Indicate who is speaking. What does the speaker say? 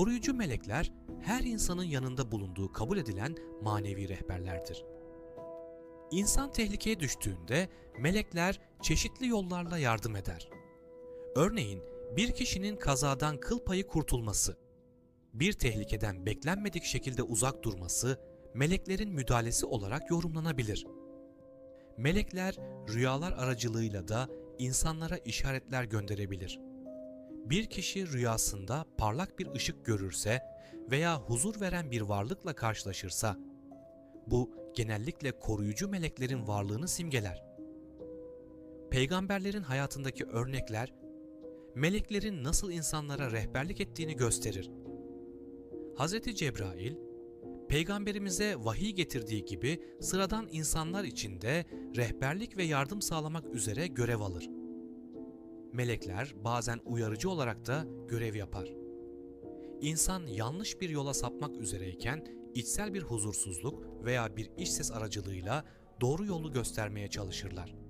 Speaker 1: Koruyucu melekler her insanın yanında bulunduğu kabul edilen manevi rehberlerdir. İnsan tehlikeye düştüğünde melekler çeşitli yollarla yardım eder. Örneğin bir kişinin kazadan kıl payı kurtulması, bir tehlikeden beklenmedik şekilde uzak durması meleklerin müdahalesi olarak yorumlanabilir. Melekler rüyalar aracılığıyla da insanlara işaretler gönderebilir. Bir kişi rüyasında parlak bir ışık görürse veya huzur veren bir varlıkla karşılaşırsa, bu genellikle koruyucu meleklerin varlığını simgeler. Peygamberlerin hayatındaki örnekler, meleklerin nasıl insanlara rehberlik ettiğini gösterir. Hz. Cebrail, Peygamberimize vahiy getirdiği gibi sıradan insanlar için de rehberlik ve yardım sağlamak üzere görev alır. Melekler bazen uyarıcı olarak da görev yapar. İnsan yanlış bir yola sapmak üzereyken içsel bir huzursuzluk veya bir iç ses aracılığıyla doğru yolu göstermeye çalışırlar.